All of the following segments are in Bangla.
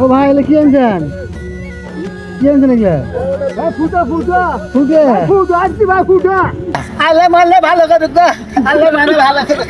ও ভাই এলে কি আনছেন? কি আনছেন এগুলো? ফুটা ফুটা। ফুটে? ফুটা আসছি ভাই ফুটা। আলে মারলে ভালো করে আলে মারলে ভালো করে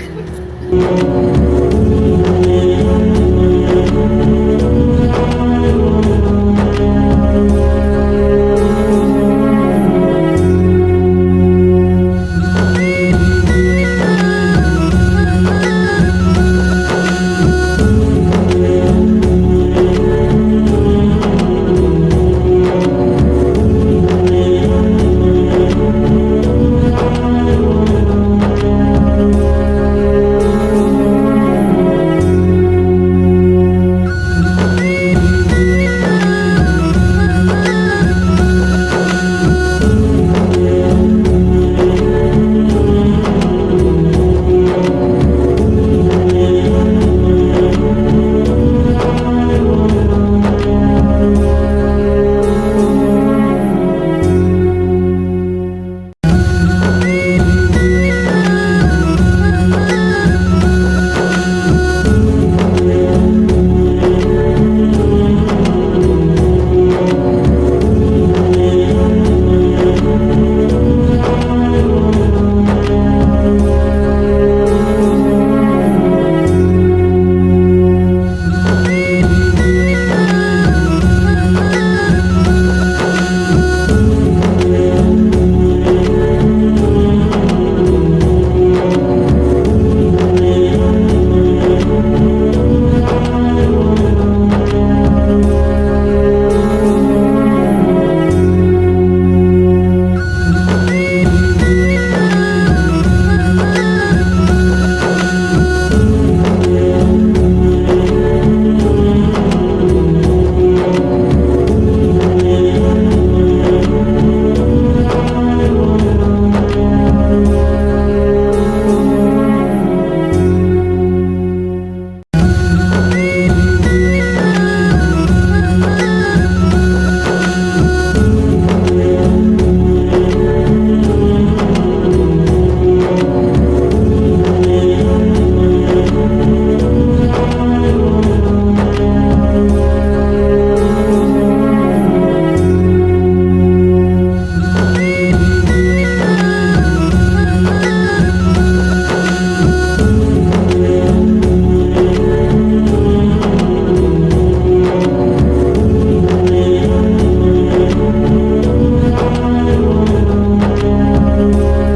ও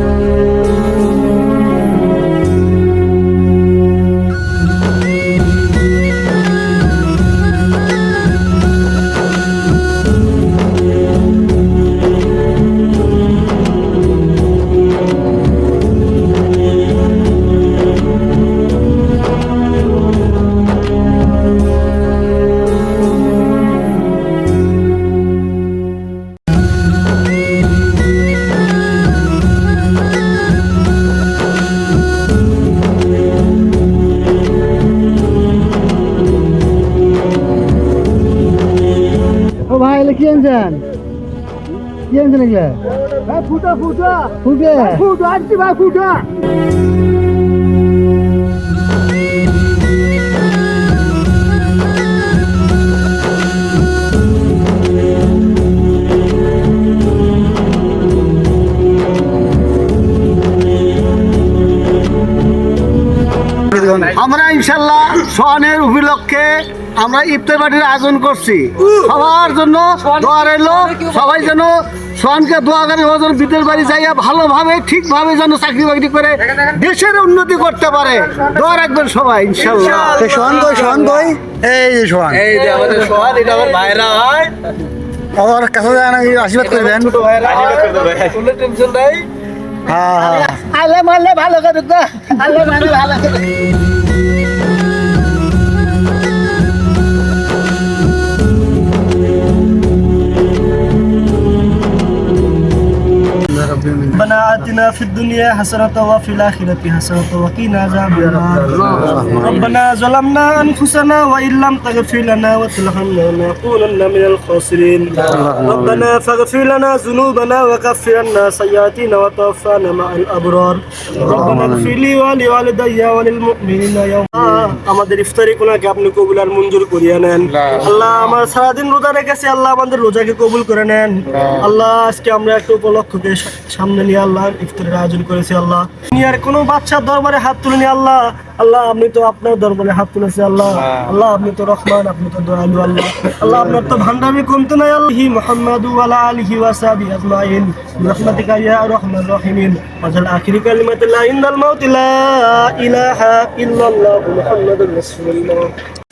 এলে কি আনছেন এগুলো? ফুটা ফুটা। ফুটে? ফুটা আসছি ভাই ফুটা। আমরা ইনশাল্লাহ সোহানের উপলক্ষে আমরা ইফতার পার্টির আয়োজন করছি। সবার জন্য দোয়া রইল সবাই যেন সোহানকে দোয়া করে ও যেন বিদেশ বাড়ি যাইয়া ভালোভাবে ঠিকভাবে যেন চাকরি বাকরি করে দেশের উন্নতি করতে পারে। দোয়া রাখবেন সবাই ইনশাল্লাহ কই শোন কই? এই যে শোন এই যে আমাদের সোহান এটা আমার ভাইরা হয়। আমার কাছে যায় না আশীর্বাদ কোনো টেনশন নাই। হ্যাঁ হ্যাঁ ভালো করে মারলে ভালো করে ربنا آتنا آتنا في الدنيا حسنة وفي الآخرة حسنة وقنا عذاب النار ربنا ظلمنا أنفسنا وإن لم تغفر لنا وترحمنا لنكونن من الخاسرين ربنا فاغفر لنا ذنوبنا وكفر عنا سيئاتنا وتوفنا مع الأبرار ربنا اغفر لي ولوالدي وللمؤمنين يوم আমাদের ইফতারি কোনাকে আপনি কবুল আর মঞ্জুর করিয়া নেন আল্লাহ আমার সারাদিন রোজা রেখেছি আল্লাহ আমাদের রোজাকে কবুল করে নেন আল্লাহ আজকে আমরা একটা উপলক্ষকে সা- সামনে নিয়ে আল্লাহ ইফতারের আয়োজন করেছে আল্লাহ। দুনিয়ার কোনো বাচ্চার দরবারে হাত তুলে নিয়ে আল্লাহ আল্লাহ আপনি তো আপনার দরবারে হাত তুলেছি আল্লাহ। হ্যাঁ। আল্লাহ আপনি তো রহমান আপনি তো দয়ালু আল্লাহ। আল্লাহ আপনার তো ভান্ডামি কমতে নাই আল্লাহি। মোহাম্মদু আলা আজমাইন। ইয়া রহমান রহিমিন। ওয়াজাল আখিরি কালিমাতুল্লাহ ইনদাল মাউত লা ইলাহা ইল্লাল্লাহু মুহাম্মাদুর রাসূলুল্লাহ।